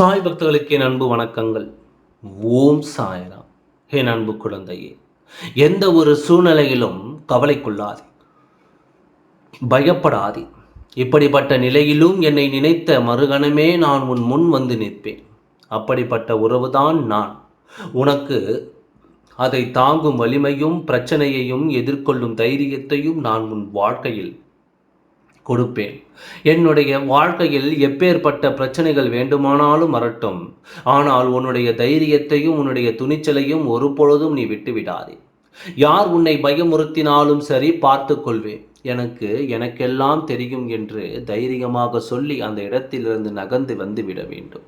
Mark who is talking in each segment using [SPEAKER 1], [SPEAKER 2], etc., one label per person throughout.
[SPEAKER 1] சாய் பக்தர்களுக்கு என் அன்பு வணக்கங்கள். ஓம் சாயராம். என் அன்பு குழந்தையே எந்த ஒரு சூழ்நிலையிலும் கவலைக்குள்ளாதே. பயப்படாதே. இப்படிப்பட்ட நிலையிலும் என்னை நினைத்த மறுகணமே நான் உன் முன் வந்து நிற்பேன். அப்படிப்பட்ட உறவுதான் நான். உனக்கு அதை தாங்கும் வலிமையும் பிரச்சனையையும் எதிர்கொள்ளும் தைரியத்தையும் நான் உன் வாழ்க்கையில் கொடுப்பேன். என்னுடைய வாழ்க்கையில் எப்பேற்பட்ட பிரச்சனைகள் வேண்டுமானாலும் வரட்டும். ஆனால் உன்னுடைய தைரியத்தையும் உன்னுடைய துணிச்சலையும் ஒரு பொழுதும் நீ விட்டுவிடாதே. யார் உன்னை பயமுறுத்தினாலும் சரி பார்த்து கொள்வேன். எனக்கு எனக்கெல்லாம் தெரியும் என்று தைரியமாக சொல்லி அந்த இடத்திலிருந்து நகர்ந்து வந்து விட வேண்டும்.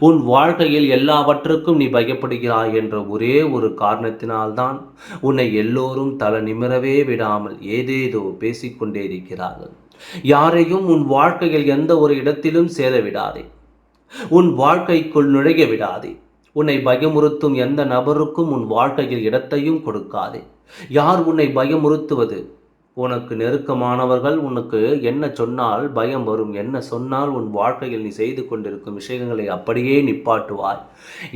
[SPEAKER 1] உன் வாழ்க்கையில் எல்லாவற்றுக்கும் நீ பயப்படுகிறாய் என்ற ஒரே ஒரு காரணத்தினால்தான் உன்னை எல்லோரும் தலை நிமிரவே விடாமல் ஏதேதோ பேசிக்கொண்டே இருக்கிறார்கள். யாரையும் உன் வாழ்க்கையில் எந்த ஒரு இடத்திலும் சேர விடாதே. உன் வாழ்க்கைக்குள் நுழைய விடாதே. உன்னை பயமுறுத்தும் எந்த நபருக்கும் உன் வாழ்க்கையில் இடத்தையும் கொடுக்காதே. யார் உன்னை பயமுறுத்துவது? உனக்கு நெருக்கமானவர்கள் உனக்கு என்ன சொன்னால் பயம் வரும் என்ன சொன்னால் உன் வாழ்க்கையில் நீ செய்து கொண்டிருக்கும் விஷயங்களை அப்படியே நிப்பாட்டுவாய்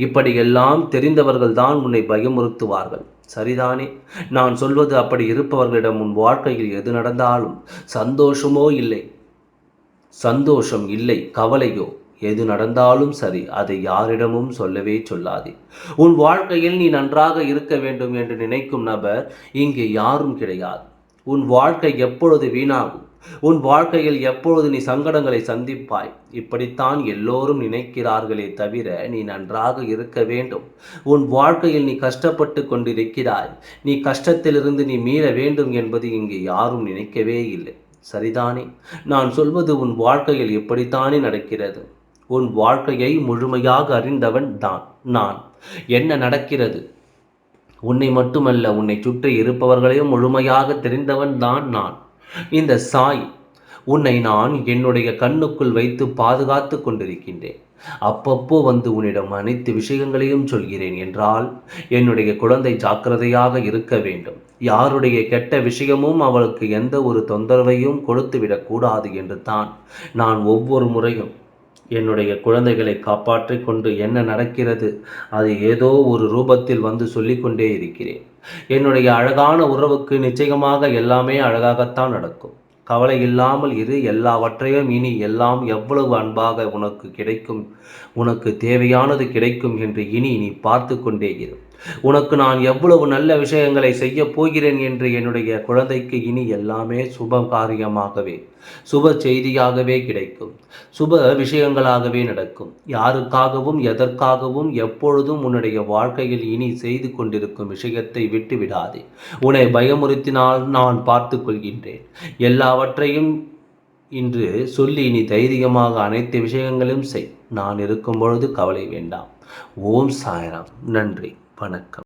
[SPEAKER 1] இப்படியெல்லாம் தெரிந்தவர்கள் தான் உன்னை பயமுறுத்துவார்கள். சரிதானே? நான் சொல்வது அப்படி இருப்பவர்களிடம் உன் வாழ்க்கையில் எது நடந்தாலும் சந்தோஷமோ இல்லை? சந்தோஷம் இல்லை கவலையோ? எது நடந்தாலும் சரி அதை யாரிடமும் சொல்லவே சொல்லாதே. உன் வாழ்க்கையில் நீ நன்றாக இருக்க வேண்டும் என்று நினைக்கும் நபர் இங்கே யாரும் கிடையாது. உன் வாழ்க்கை எப்பொழுது வீணாகும்? உன் வாழ்க்கையில் எப்பொழுது நீ சங்கடங்களை சந்திப்பாய்? இப்படித்தான் எல்லோரும் நினைக்கிறார்களே தவிர நீ நன்றாக இருக்க வேண்டும். உன் வாழ்க்கையில் நீ கஷ்டப்பட்டு கொண்டிருக்கிறாய். நீ கஷ்டத்திலிருந்து நீ மீள வேண்டும் என்பது இங்கே யாரும் நினைக்கவே இல்லை. சரிதானே? நான் சொல்வது உன் வாழ்க்கையில் இப்படித்தானே நடக்கிறது. உன் வாழ்க்கையை முழுமையாக அறிந்தவன் தான் நான். என்ன நடக்கிறது? உன்னை மட்டுமல்ல உன்னை சுற்றி இருப்பவர்களையும் முழுமையாக தெரிந்தவன் தான் நான். இந்த சாய் உன்னை நான் என்னுடைய கண்ணுக்குள் வைத்து பாதுகாத்து கொண்டிருக்கின்றேன். அப்பப்போ வந்து உன்னிடம் அனைத்து விஷயங்களையும் சொல்கிறேன் என்றால் என்னுடைய குழந்தை ஜாக்கிரதையாக இருக்க வேண்டும். யாருடைய கெட்ட விஷயமும் அவளுக்கு எந்த ஒரு தொந்தரவையும் கொடுத்து விடக்கூடாது என்று தான் நான் ஒவ்வொரு முறையும் என்னுடைய குழந்தைகளை காப்பாற்றி கொண்டு என்ன நடக்கிறது? அது ஏதோ ஒரு ரூபத்தில் வந்து சொல்லிக்கொண்டே இருக்கிறேன். என்னுடைய அழகான உறவுக்கு நிச்சயமாக எல்லாமே அழகாகத்தான் நடக்கும். கவலை இல்லாமல் இரு எல்லாவற்றையும் இனி எல்லாம் எவ்வளவு அன்பாக உனக்கு கிடைக்கும் உனக்கு தேவையானது கிடைக்கும் என்று இனி நீ பார்த்து கொண்டே இரு. உனக்கு நான் எவ்வளவு நல்ல விஷயங்களை செய்ய போகிறேன் என்று என்னுடைய குழந்தைக்கு இனி எல்லாமே சுப காரியமாகவே சுப செய்தியாகவே கிடைக்கும். சுப விஷயங்களாகவே நடக்கும். யாருக்காகவும் எதற்காகவும் எப்பொழுதும் உன்னுடைய வாழ்க்கையில் இனி செய்து கொண்டிருக்கும் விஷயத்தை விட்டு விடாதே. உன்னை பயமுறுத்தினால் நான் பார்த்து கொள்கின்றேன். எல்லாவற்றையும் இன்று சொல்லி நீ தைரியமாக அனைத்து விஷயங்களும் செய். நான் இருக்கும் பொழுது கவலை வேண்டாம். ஓம் சாய்ராம். நன்றி. வணக்கம்.